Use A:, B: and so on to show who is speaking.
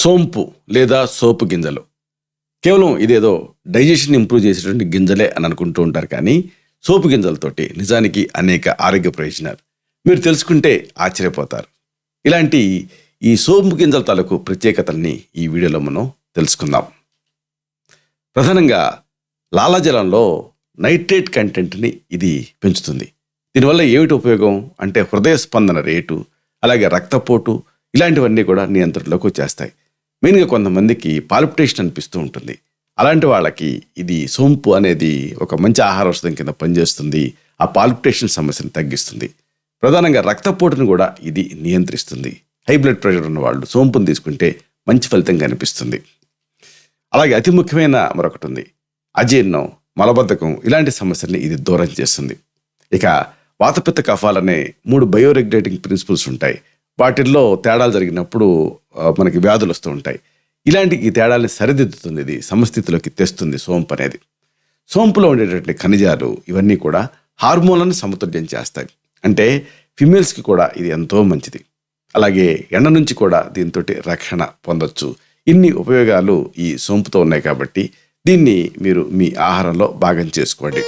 A: సోంపు లేదా సోపు గింజలు. కేవలం ఇదేదో డైజెషన్ ఇంప్రూవ్ చేసేటువంటి గింజలే అని అనుకుంటూ ఉంటారు కానీ సోపు గింజలతోటి నిజానికి అనేక ఆరోగ్య ప్రయోజనాలు. మీరు తెలుసుకుంటే ఆశ్చర్యపోతారు. ఇలాంటి ఈ సోంపు గింజల తాలూకు ప్రత్యేకతల్ని ఈ వీడియోలో మనం తెలుసుకుందాం. ప్రధానంగా లాలాజలంలో నైట్రేట్ కంటెంట్ని ఇది పెంచుతుంది. దీనివల్ల ఏమిటి ఉపయోగం? అంటే హృదయ స్పందన రేటు అలాగే రక్తపోటు ఇలాంటివన్నీ కూడా నియంత్రణలోకి వచ్చేస్తాయి. మెయిన్గా కొంతమందికి పాలిపిటేషన్ అనిపిస్తూ ఉంటుంది. అలాంటి వాళ్ళకి ఇది సోంపు అనేది ఒక మంచి ఆహార ఔషధం కింద పనిచేస్తుంది. ఆ పాలిపిటేషన్ సమస్యను తగ్గిస్తుంది. ప్రధానంగా రక్తపోటును కూడా ఇది నియంత్రిస్తుంది. హై బ్లడ్ ప్రెషర్ ఉన్న వాళ్ళు సోంపును తీసుకుంటే మంచి ఫలితం కనిపిస్తుంది. అలాగే అతి ముఖ్యమైన మరొకటి ఉంది. అజీర్ణం మలబద్ధకం ఇలాంటి సమస్యల్ని ఇది దూరం చేస్తుంది. ఇక వాతపిత్త కఫాలనే మూడు బయోరెగ్యులేటింగ్ ప్రిన్సిపల్స్ ఉంటాయి. వాటిల్లో తేడాలు జరిగినప్పుడు మనకి వ్యాధులు వస్తూ ఉంటాయి. ఇలాంటి ఈ తేడాల్ని సరిదిద్దుతుంది ఇది సమస్థితిలోకి తెస్తుంది సోంపు అనేది. సోంపులో ఉండేటటువంటి ఖనిజాలు ఇవన్నీ కూడా హార్మోన్లను సమతుల్యం చేస్తాయి. అంటే ఫిమేల్స్కి కూడా ఇది ఎంతో మంచిది. అలాగే ఎండ నుంచి కూడా దీంతో రక్షణ పొందొచ్చు. ఇన్ని ఉపయోగాలు ఈ సోంపుతో ఉన్నాయి కాబట్టి దీన్ని మీరు మీ ఆహారంలో భాగం చేసుకోండి.